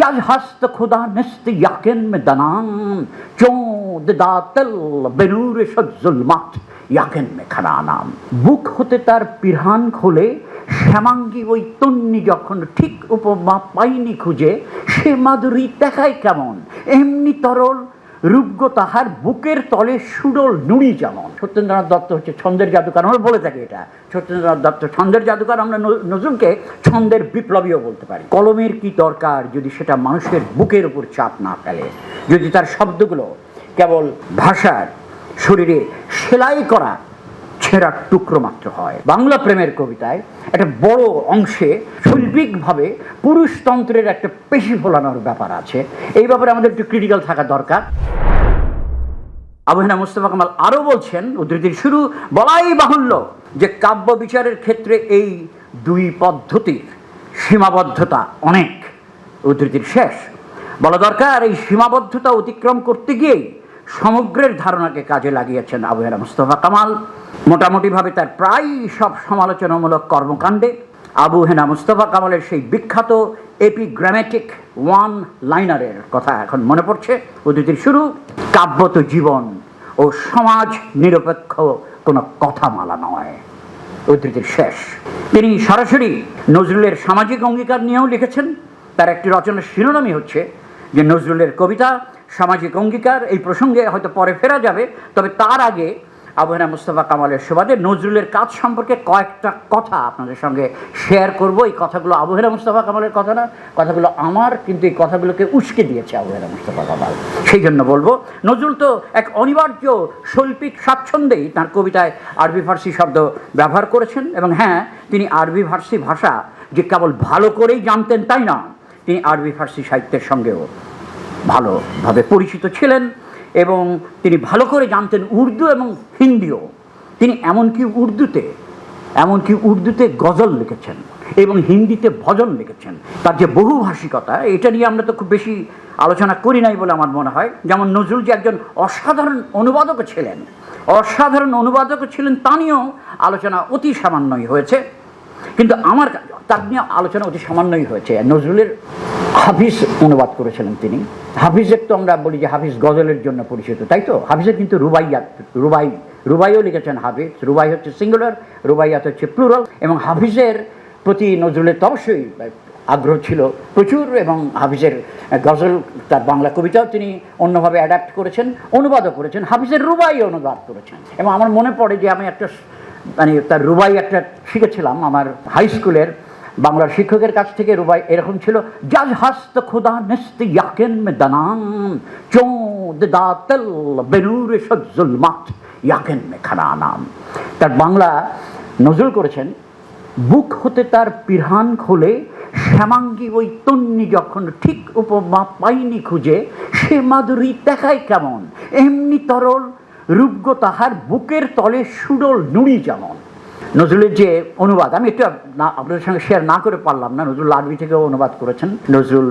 जज हस्त खुदा निस्त यकिन में दनान चोद दातल বেনুর সজ্জুলমাত ইয়াকেন মে খানা নাম বুক হতে তার পিরহান খোলে শ্যামাঙ্গী ওই তন্নি যখন ঠিক উপমা পাইনি খুঁজে সে মাধুরী দেখায় কেমন এমনি তরল রূপগ তাহার বুকের তলে সুডল নুড়ি যেমন। সত্যেন্দ্রনাথ দত্ত হচ্ছে ছন্দের জাদুকার, আমরা বলে থাকি এটা। সত্যেন্দ্রনাথ দত্ত ছন্দের জাদুকার, আমরা নজরুলকে ছন্দের বিপ্লবীও বলতে পারি। কলমের কি দরকার যদি সেটা মানুষের বুকের উপর চাপ না ফেলে? যদি তার শব্দগুলো কেবল ভাষার শরীরে সেলাই করা ছেঁড়া টুকরো মাত্র হয়। বাংলা প্রেমের কবিতায় একটা বড় অংশে শৈল্পিকভাবে পুরুষতন্ত্রের একটা পেশি ফোলানোর ব্যাপার আছে। এই ব্যাপারে আমাদের একটু ক্রিটিক্যাল থাকা দরকার। আবহানা মুস্তফা কামাল আরও বলছেন, উদ্ধৃতির শুরু, বলাই বাহুল্য যে কাব্য বিচারের ক্ষেত্রে এই দুই পদ্ধতির সীমাবদ্ধতা অনেক। উদ্ধৃতির শেষ। বলা দরকার, এই সীমাবদ্ধতা অতিক্রম করতে গিয়েই সমগ্রের ধারণাকে কাজে লাগিয়েছেন আবহানা মুস্তফা কামাল। মোটামুটিভাবে তার প্রায় সব সমালোচনামূলক কর্মকাণ্ডে আবু হেনা মুস্তফা কামালের সেই বিখ্যাত এপিগ্রামেটিক ওয়ান লাইনারের কথা এখন মনে পড়ছে। উদ্ধৃতির শুরু, কাব্যত জীবন ও সমাজ নিরপেক্ষ কোনো কথামালা নয়। উদ্ধৃতির শেষ। তিনি সরাসরি নজরুলের সামাজিক অঙ্গীকার নিয়েও লিখেছেন। তার একটি রচনার শিরোনামই হচ্ছে যে নজরুলের কবিতা সামাজিক অঙ্গীকার, এই প্রসঙ্গে হয়তো পরে ফেরা যাবে, তবে তার আগে আবহানা মুস্তফা কামালের সুবাদে নজরুলের কাজ সম্পর্কে কয়েকটা কথা আপনাদের সঙ্গে শেয়ার করব। এই কথাগুলো আবহানা মুস্তফা কামালের কথা না, কথাগুলো আমার, কিন্তু এই কথাগুলোকে উস্কে দিয়েছে আবহানা মুস্তফা কামাল। সেই জন্য বলব, নজরুল তো এক অনিবার্য, শৈল্পিক স্বাচ্ছন্দ্যেই তার কবিতায় আরবি ফার্সি শব্দ ব্যবহার করেছেন এবং হ্যাঁ তিনি আরবি ফার্সি ভাষা যে কেবল ভালো করেই জানতেন তাই না তিনি আরবি ফার্সি সাহিত্যের সঙ্গেও ভালোভাবে পরিচিত ছিলেন এবং তিনি ভালো করে জানতেন উর্দু এবং হিন্দিও। তিনি এমনকি উর্দুতে এমনকি উর্দুতে গজল লিখেছেন এবং হিন্দিতে ভজন লিখেছেন। তার যে বহুভাষিকতা, এটা নিয়ে আমরা তো খুব বেশি আলোচনা করি নাই বলে আমার মনে হয়। যেমন নজরুল যে একজন অসাধারণ অনুবাদকও ছিলেন, অসাধারণ অনুবাদকও ছিলেন তা নিয়েও আলোচনা অতি সামান্যই হয়েছে। কিন্তু আমার তার নিয়ে আলোচনা অতি সামান্যই হয়েছে। নজরুলের হাফিজ অনুবাদ করেছিলেন তিনি। হাফিজের তো আমরা বলি যে হাফিজ গজলের জন্য পরিচিত, তাই তো? হাফিজের কিন্তু রুবাইয়াত রুবাই, রুবাইও লিখেছেন হাফিজ। রুবাই হচ্ছে সিঙ্গুলার রুবাইয়াত হচ্ছে প্লুরাল এবং হাফিজের প্রতি নজরুলের তো অবশ্যই আগ্রহ ছিল প্রচুর এবং হাফিজের গজল, তার বাংলা কবিতাও তিনি অন্যভাবে অ্যাডাপ্ট করেছেন, অনুবাদও করেছেন, হাফিজের রুবাই অনুবাদ করেছেন। এবং আমার মনে পড়ে যে আমি একটা মানে তার রুবাই একটা শিখেছিলাম আমার হাই স্কুলের বাংলার শিক্ষকের কাছ থেকে রুবাই এরকম ছিল জাজ হাস্ত খুদা নিস্ত ইয়াকেন দানান, চোদ দাতল বেনুর সজ্জুলমাত ইয়াকেন মে খানা নাম তার বাংলা নজরুল করেছেন, বুক হতে তার পিরহান খোলে, শ্যামাঙ্গী ওই তন্নি যখন ঠিক উপমা পাইনি খুঁজে, সে মাধুরী দেখায় কেমন? এমনি তরল রূপগ তাহার বুকের তলে সুডল নুড়ি যেমন। নজরুলের যে অনুবাদ, আমি একটু না, আপনাদের সঙ্গে শেয়ার না করে পারলাম না, নজরুল আরবি থেকেও অনুবাদ করেছেন। নজরুল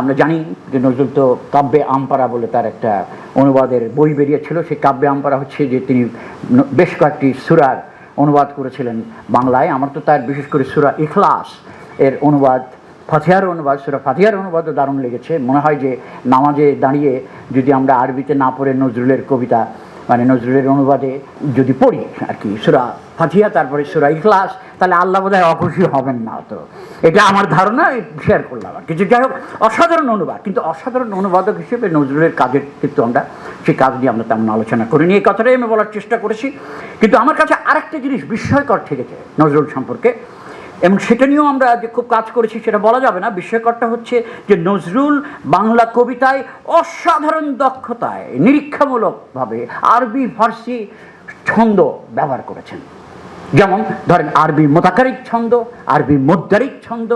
আমরা জানি যে নজরুল তো কাব্যে আমপারা বলে তার একটা অনুবাদের বই বেরিয়েছিল। সেই কাব্যে আমপারা হচ্ছে যে তিনি বেশ কয়েকটি সুরার অনুবাদ করেছিলেন বাংলায়। আমার তো তার বিশেষ করে সুরা ইখলাস এর অনুবাদ, ফাতিহার অনুবাদ, সুরা ফাতিহার অনুবাদও দারুণ লেগেছে। মনে হয় যে নামাজে দাঁড়িয়ে যদি আমরা আরবিতে না পড়ে নজরুলের কবিতা মানে নজরুলের অনুবাদে যদি পড়ি আর কি সুরা ফাতিহা, তারপরে সুরা ইখলাস, তাহলে আল্লাহ বোধহয় অখুশি হবেন না তো। এটা আমার ধারণা শেয়ার করলাম আর কিছু যাই হোক, অসাধারণ অনুবাদ, কিন্তু অসাধারণ অনুবাদক হিসেবে নজরুলের কাজের কিন্তু আমরা সেই কাজ নিয়ে আমরা তেমন আলোচনা করিনি। এই কথাটাই আমি বলার চেষ্টা করেছি। কিন্তু আমার কাছে আরেকটা জিনিস বিস্ময়কর ঠেকেছে নজরুল সম্পর্কে। এবং সেটা নিয়েও আমরা যে খুব কাজ করেছি সেটা বলা যাবে না। বিস্ময়করটা হচ্ছে যে নজরুল বাংলা কবিতায় অসাধারণ দক্ষতায় নিরীক্ষামূলকভাবে আরবি ফার্সি ছন্দ ব্যবহার করেছেন। যেমন ধরেন আরবি মোতাকারিক ছন্দ, আরবি মোদ্দারিক ছন্দ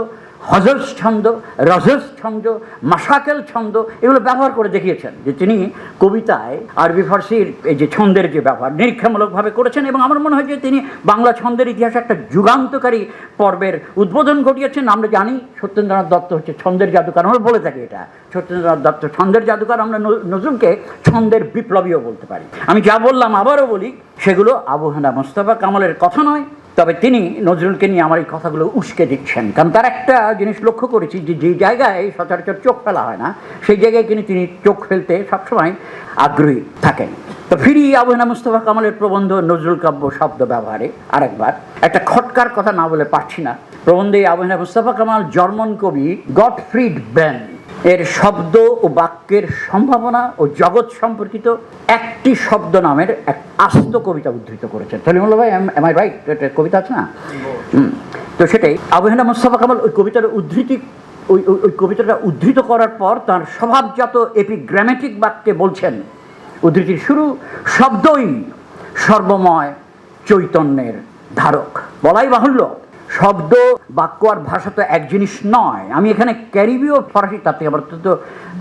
হজস ছন্দ রজস ছন্দ মাসাকেল ছন্দ এগুলো ব্যবহার করে দেখিয়েছেন যে তিনি কবিতায় আরবি ফার্সির এই যে ছন্দের যে ব্যবহার নিরীক্ষামূলকভাবে করেছেন এবং আমার মনে হয় যে তিনি বাংলা ছন্দের ইতিহাসে একটা যুগান্তকারী পর্বের উদ্বোধন ঘটিয়েছেন। আমরা জানি সত্যেন্দ্রনাথ দত্ত হচ্ছে ছন্দের জাদুকার, আমরা বলে থাকি এটা। সত্যেন্দ্রনাথ দত্ত ছন্দের জাদুকার, আমরা নজরুলকে ছন্দের বিপ্লবীও বলতে পারি। আমি যা বললাম আবারও বলি, সেগুলো আবহানা মোস্তফা কামালের কথা নয় তবে তিনি নজরুলকে নিয়ে আমার এই কথাগুলো উস্কে দিচ্ছেন। কারণ তার একটা জিনিস লক্ষ্য করেছি, যে যে জায়গায় সচরাচর চোখ ফেলা হয় না, সেই জায়গায় কিন্তু তিনি চোখ ফেলতে সবসময় আগ্রহী থাকেন। তো ফিরি আবহানা মুস্তফা কামালের প্রবন্ধ নজরুল কাব্য শব্দ ব্যবহারে আরেকবার। একটা খটকার কথা না বলে পারছি না। প্রবন্ধে আবহানা মুস্তফা কামাল, জর্মন কবি গডফ্রিড ব্যান এর শব্দ ও বাক্যের সম্ভাবনা ও জগৎ সম্পর্কিত একটি শব্দ নামের এক আস্ত কবিতা উদ্ধৃত করেছেন। সলিমুল্লাহ ভাই এম আই রাইট কবিতা আছে না? তো সেটাই আবহানা মুস্তফা কামাল ওই কবিতার উদ্ধৃতি, ওই- ওই কবিতাটা উদ্ধৃত করার পর তার স্বভাবজাত এপিগ্রামেটিক বাক্যে বলছেন, উদ্ধৃতির শুরু, শব্দই সর্বময় চৈতন্যের ধারক। বলাই বাহুল্য। শব্দ, বাক্য আর ভাষা তো এক জিনিস নয়। আমি এখানে ক্যারিবীয় ফরাসি তাত্ত্বিক, আমার অত্যন্ত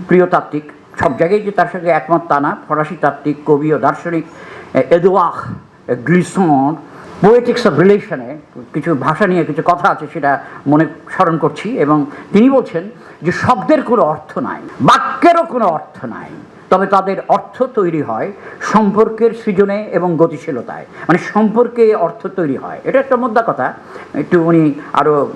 প্রিয় তাত্ত্বিক। সব জায়গায় যে তার সঙ্গে একমত তা না। ফরাসি তাত্ত্বিক, কবি ও দার্শনিক এদোয়াহ গ্লিসন পোয়েটিক্স অফ রিলেশনে কিছু ভাষা নিয়ে কিছু কথা আছে সেটা মনে স্মরণ করছি এবং তিনি বলছেন যে শব্দের কোনো অর্থ নাই, বাক্যেরও কোনো অর্থ নাই। তবে তাদের অর্থ তৈরি হয় সম্পর্কের সৃজনে এবং গতিশীলতায়। মানে সম্পর্কে অর্থ তৈরি হয়। এটা একটা মোদ্দা কথা। একটু উনি আরও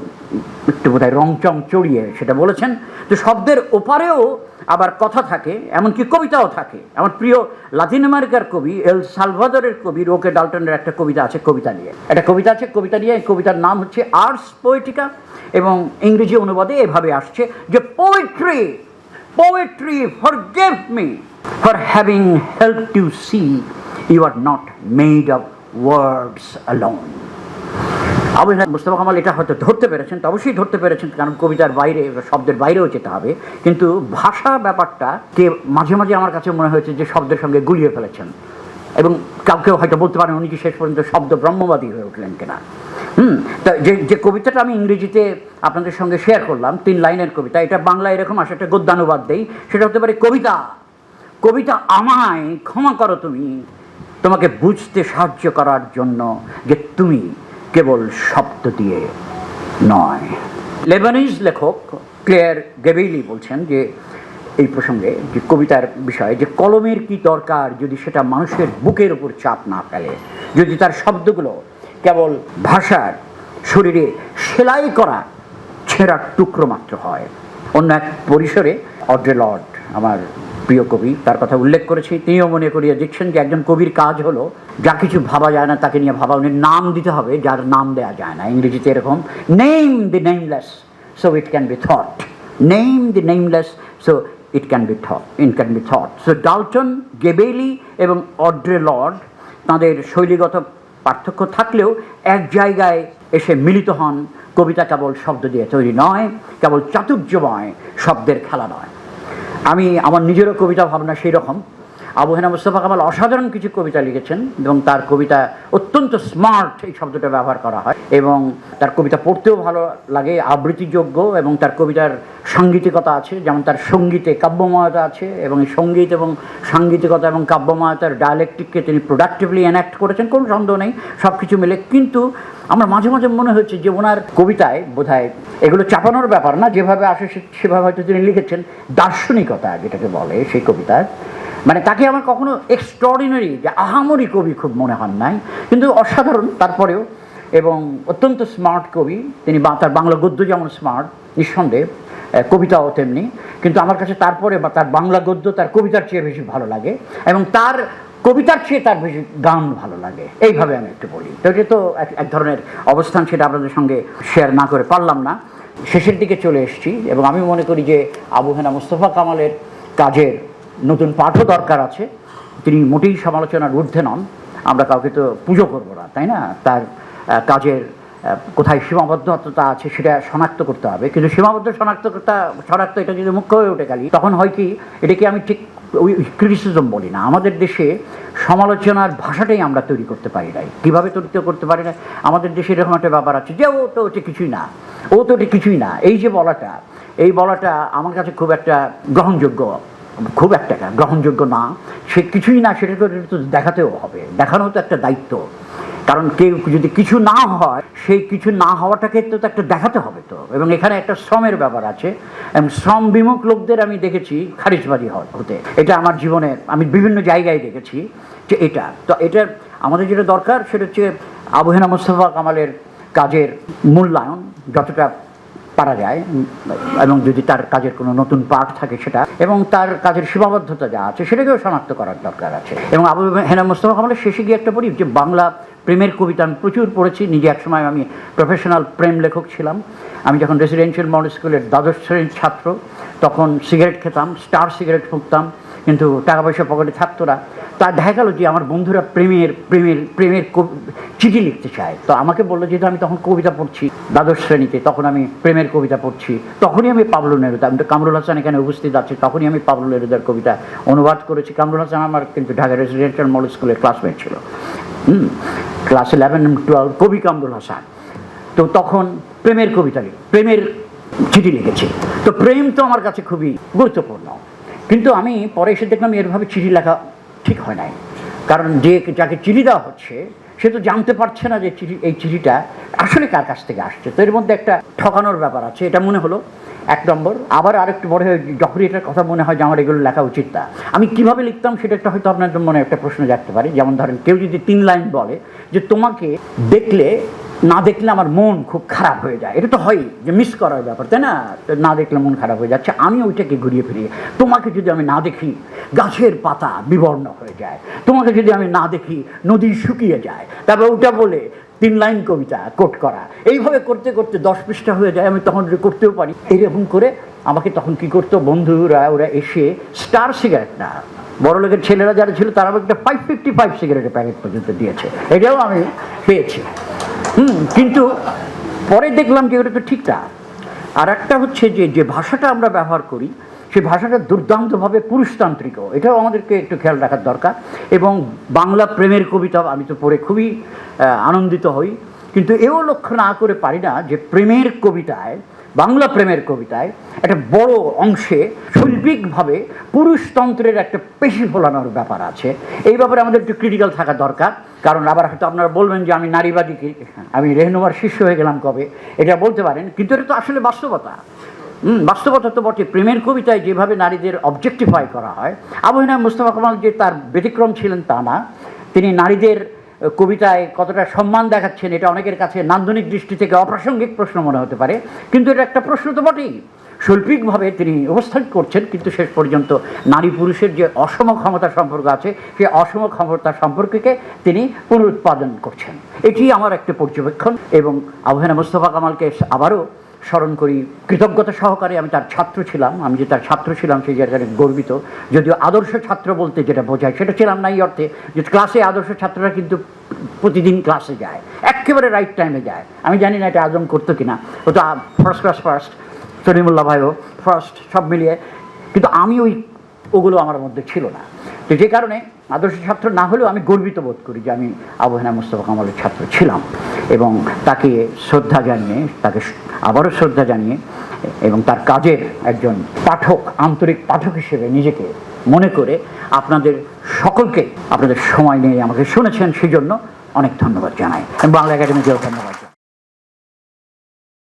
একটু বোধহয় রংচং চড়িয়ে সেটা বলেছেন। তো শব্দের ওপারেও আবার কথা থাকে, এমনকি কবিতাও থাকে। আমার প্রিয় লাতিন আমেরিকার কবি এল সালভাদরের কবি রোকে ডাল্টনের একটা কবিতা আছে, কবিতা নিয়ে। একটা কবিতা আছে, কবিতা নিয়ে। কবিতার নাম হচ্ছে আর্টস পোয়েটিকা এবং ইংরেজি অনুবাদে এভাবে আসছে যে poetry Poetry, forgive me for having helped you see you are not made of words alone. Ishaq Mustafa Kamal এটা হয়তো ধরতে পেরেছেন তো অবশ্যই ধরতে পেরেছেন কারণ কবিতার বাইরে শব্দের বাইরেও যেতে হবে। কিন্তু ভাষা ব্যাপারটা কে মাঝে মাঝে আমার কাছে মনে হয়েছে যে শব্দের সঙ্গে গুলিয়ে ফেলেছেন। এবং কাউকেও হয়তো বলতে পারেন উনি কি শেষ পর্যন্ত শব্দ ব্রহ্মবাদী হয়ে উঠলেন কিনা। হুম, তা যে যে কবিতাটা আমি ইংরেজিতে আপনাদের সঙ্গে শেয়ার করলাম, তিন লাইনের কবিতা, এটা বাংলা এরকম আসে, একটা গদ্যানুবাদ দেই, সেটা হতে পারে কবিতা। কবিতা আমায় ক্ষমা করো তুমি, তোমাকে বুঝতে সাহায্য করার জন্য যে তুমি কেবল শব্দ দিয়ে নয়। লেবানিজ লেখক ক্লেয়ার গেবেইলি বলছেন যে, এই প্রসঙ্গে যে কবিতার বিষয়ে, যে কলমের কি দরকার যদি সেটা মানুষের বুকের উপর চাপ না ফেলে, যদি তার শব্দগুলো কেবল ভাষার শরীরে সেলাই করা ছেঁড়ার টুকরো মাত্র হয়। অন্য এক পরিসরে অড্রে লর্ড, আমার প্রিয় কবি, তার কথা উল্লেখ করেছি। তিনিও মনে করিয়ে দিচ্ছেন যে একজন কবির কাজ হলো, যা কিছু ভাবা যায় না, তাকে নিয়ে ভাবা, উনি নাম দিতে হবে, যার নাম দেওয়া যায় না। ইংরেজিতে এরকম name the nameless so it can be thought name the nameless so it can be thought it can be thought so Dalton Gebeli এবং অড্রে লর্ড, তাঁদের শৈলীগত পার্থক্য থাকলেও এক জায়গায় এসে মিলিত হন। কবিতা কেবল শব্দ দিয়ে তৈরি নয়, কেবল চাতুর্যময় শব্দের খেলা নয়। আমি, আমার নিজেরও কবিতা ভাবনা সেই রকম আবু হেনা মুস্তফা কামাল অসাধারণ কিছু কবিতা লিখেছেন এবং তার কবিতা অত্যন্ত স্মার্ট এই শব্দটা ব্যবহার করা হয় এবং তার কবিতা পড়তেও ভালো লাগে, আবৃত্তিযোগ্য এবং তার কবিতার সাংগীতিকতা আছে, যেমন তার সঙ্গীতে কাব্যময়তা আছে এবং এই সংগীত এবং সাংগীতিকতা এবং কাব্যময়তার ডায়ালেকটিককে তিনি প্রোডাক্টিভলি এনাক্ট করেছেন, কোনো সন্দেহ নেই সব কিছু মিলে। কিন্তু আমার মাঝে মাঝে মনে হয়েছে যে ওনার কবিতায় বোধহয় এগুলো চাপানোর ব্যাপার না, যেভাবে আসে সেভাবে হয়তো তিনি লিখেছেন, দার্শনিকতা যেটাকে বলে সেই কবিতার মানে তাকে আমার কখনো এক্সট্রাঅর্ডিনারি যে আহামরি কবি খুব মনে হন নাই, কিন্তু অসাধারণ। তারপরেও এবং অত্যন্ত স্মার্ট কবি, তিনি তার বাংলা গদ্য যেমন স্মার্ট নিঃসন্দেহে কবিতাও তেমনি। কিন্তু আমার কাছে তারপরে বা তার বাংলা গদ্য, তার কবিতার চেয়ে বেশি ভালো লাগে এবং তার কবিতার চেয়ে তার বেশি গান ভালো লাগে। এইভাবে আমি একটু বলি। তো এটা তো এক ধরনের অবস্থান, সেটা আপনাদের সঙ্গে শেয়ার না করে পারলাম না। শেষের দিকে চলে এসেছি এবং আমি মনে করি যে আবু হেনা মুস্তফা কামালের কাজের নতুন পাঠও দরকার আছে। তিনি মোটেই সমালোচনার ঊর্ধ্বে নন। আমরা কাউকে তো পুজো করব না, তাই না? তার কাজের কোথায় সীমাবদ্ধতা আছে সেটা শনাক্ত করতে হবে। কিন্তু সীমাবদ্ধ শনাক্ততা শনাক্ত এটা যদি মুখ্য হয়ে ওঠে খালি তখন হয় কি, এটাকে আমি ঠিক ওই ক্রিটিসিজম বলি না। আমাদের দেশে সমালোচনার ভাষাটাই আমরা তৈরি করতে পারি নাই। কীভাবে তৈরি করতে পারি না আমাদের দেশে এরকম একটা ব্যাপার আছে যে, ও তো ওটা কিছুই না। ও তো ওটা কিছুই না। এই যে বলাটা, এই বলাটা আমার কাছে খুব একটা গ্রহণযোগ্য খুব একটা গ্রহণযোগ্য না। সে কিছুই না সেটা তো দেখাতেও হবে। দেখানো তো একটা দায়িত্ব। কারণ কেউ যদি কিছু না হয়, সেই কিছু না হওয়াটাকে তো একটা দেখাতে হবে তো। এবং এখানে একটা শ্রমের ব্যাপার আছে। এবং শ্রম বিমুখ লোকদের আমি দেখেছি খারিজবাজি হ- হতে। এটা আমার জীবনে আমি বিভিন্ন জায়গায় দেখেছি যে এটা। তো এটা আমাদের যেটা দরকার, সেটা হচ্ছে আবু হেনা মোস্তফা কামালের কাজের মূল্যায়ন। যতটা পারা যায়, এবং যদি তার কাজের কোনো নতুন পার্ট থাকে সেটা, এবং তার কাজের সীমাবদ্ধতা যা আছে সেটাকেও শনাক্ত করার দরকার আছে। এবং আবু হেনা মোস্তফা কামালের শেষে গিয়ে একটা পড়ি যে, বাংলা প্রেমের কবিতা আমি প্রচুর পড়েছি, নিজে একসময় আমি প্রফেশনাল প্রেম লেখক ছিলাম। আমি যখন রেসিডেন্সিয়াল মডেল স্কুলের দ্বাদশ শ্রেণির ছাত্র, তখন সিগারেট খেতাম স্টার সিগারেট ফুঁকতাম কিন্তু টাকা পয়সা পকেটে থাকতো না তা দেখা গেল যে আমার বন্ধুরা প্রেমের প্রেমের প্রেমের চিঠি লিখতে চায়। তো আমাকে বলল যেহেতু আমি তখন কবিতা পড়ছি দ্বাদশ শ্রেণীতে, তখন আমি প্রেমের কবিতা পড়ছি। তখনই আমি পাবলু নেরুদা। আমি তো কামরুল হাসান এখানে উপস্থিত আছে, তখনই আমি পাবলু নেরুদার কবিতা অনুবাদ করেছি। কামরুল হাসান আমার কিন্তু ঢাকা রেসিডেন্সিয়াল মডেল স্কুলের ক্লাসমেট ছিল হুম, ক্লাস ইলেভেন টুয়েলভ কবি কামরুল হাসান। তো তখন প্রেমের কবিতা প্রেমের চিঠি লিখেছি। তো প্রেম তো আমার কাছে খুবই গুরুত্বপূর্ণ। কিন্তু আমি পরে এসে দেখলাম এরভাবে চিঠি লেখা ঠিক হয় নাই। কারণ যে যাকে চিঠি দেওয়া হচ্ছে, সে তো জানতে পারছে না যে চিঠি, এই চিঠিটা আসলে কার কাছ থেকে আসছে। তো এর মধ্যে একটা ঠকানোর ব্যাপার আছে, এটা মনে হলো। এক নম্বর, আবার আরেকটু বড় হয়ে যখনই এটার কথা মনে হয় যে আমার এগুলো লেখা উচিত না। আমি কীভাবে লিখতাম সেটা একটা হয়তো আপনার মনে একটা প্রশ্ন জাগতে পারে। যেমন ধরেন কেউ যদি তিন লাইন বলে যে, তোমাকে দেখলে না দেখলে আমার মন খুব খারাপ হয়ে যায়। এটা তো হয় যে মিস করার ব্যাপার, তাই না? না দেখলে মন খারাপ হয়ে যাচ্ছে। আমি ওইটাকে ঘুরিয়ে ফিরিয়ে, তোমাকে যদি আমি না দেখি, গাছের পাতা বিবর্ণ হয়ে যায়। তোমাকে যদি আমি না দেখি, নদী শুকিয়ে যায়। তারপর ওটা বলে তিন লাইন কবিতা কোট করা। এইভাবে করতে করতে দশ পৃষ্ঠা হয়ে যায়, আমি তখন করতেও পারি। এরকম করে আমাকে তখন কি করতো? বন্ধুরা, ওরা এসে স্টার সিগারেট না বড় লোকের ছেলেরা যারা ছিল তারা আমাকে একটা ফাইভ ফিফটি ফাইভ সিগারেটের প্যাকেট পর্যন্ত দিয়েছে। এটাও আমি পেয়েছি। হুম, কিন্তু পরে দেখলাম যে ওটা তো ঠিক না। আর একটা হচ্ছে যে যে ভাষাটা আমরা ব্যবহার করি সেই ভাষাটা দুর্দান্তভাবে পুরুষতান্ত্রিকও এটাও আমাদেরকে একটু খেয়াল রাখার দরকার। এবং বাংলা প্রেমের কবিতা আমি তো পড়ে খুবই আনন্দিত হই। কিন্তু এও লক্ষ্য না করে পারি না যে প্রেমের কবিতায় বাংলা প্রেমের কবিতায় একটা বড় অংশে শৈল্পিকভাবে পুরুষতন্ত্রের একটা পেশি ফোলানোর ব্যাপার আছে। এই ব্যাপারে আমাদের একটু ক্রিটিক্যাল থাকা দরকার, কারণ আবার হয়তো আপনারা বলবেন যে আমি নারীবাদী আমি রেহনুমার শিষ্য হয়ে গেলাম কবে? এটা বলতে পারেন, কিন্তু এটা তো আসলে বাস্তবতা। বাস্তবতা তো বটে। প্রেমের কবিতায় যেভাবে নারীদের অবজেক্টিফাই করা হয় আবহিনা মুস্তফা কামাল যে তার ব্যতিক্রম ছিলেন তা না। তিনি নারীদের কবিতায় কতটা সম্মান দেখাচ্ছেন এটা অনেকের কাছে নান্দনিক দৃষ্টি থেকে অপ্রাসঙ্গিক প্রশ্ন মনে হতে পারে। কিন্তু এটা একটা প্রশ্ন তো বটেই। শৈল্পিকভাবে তিনি উপস্থাপিত করছেন, কিন্তু শেষ পর্যন্ত নারী পুরুষের যে অসম ক্ষমতা সম্পর্ক আছে সেই অসম ক্ষমতা সম্পর্ককে তিনি পুনরুৎপাদন করছেন। এটি আমার একটা পর্যবেক্ষণ এবং আবহানা মুস্তফা কামালকে আবারও স্মরণ করি, কৃতজ্ঞতা সহকারে আমি তার ছাত্র ছিলাম, আমি যে তার ছাত্র ছিলাম সেই জায়গায় গর্বিত। যদিও আদর্শ ছাত্র বলতে যেটা বোঝায়, সেটা ছিলাম না এই অর্থে যে ক্লাসে আদর্শ ছাত্ররা কিন্তু প্রতিদিন ক্লাসে যায় একেবারে রাইট টাইমে যায়। আমি জানি না এটা আজম করতো কিনা, ও তো ফার্স্ট ক্লাস ফার্স্ট সলিমুল্লাহ ভাইও ফার্স্ট সব মিলিয়ে। কিন্তু আমি ওই, ওগুলো আমার মধ্যে ছিল না। তো যে কারণে আদর্শ ছাত্র না হলেও আমি গর্বিত বোধ করি যে আমি আবহানা মুস্তফা কামালের ছাত্র ছিলাম এবং তাকে শ্রদ্ধা জানিয়ে, তাকে আবারও শ্রদ্ধা জানিয়ে এবং তার কাজের একজন পাঠক, আন্তরিক পাঠক হিসেবে নিজেকে মনে করে আপনাদের সকলকে, আপনাদের সময় নিয়ে আমাকে শুনেছেন সেই জন্য অনেক ধন্যবাদ জানাই। বাংলা একাডেমিকেও ধন্যবাদ।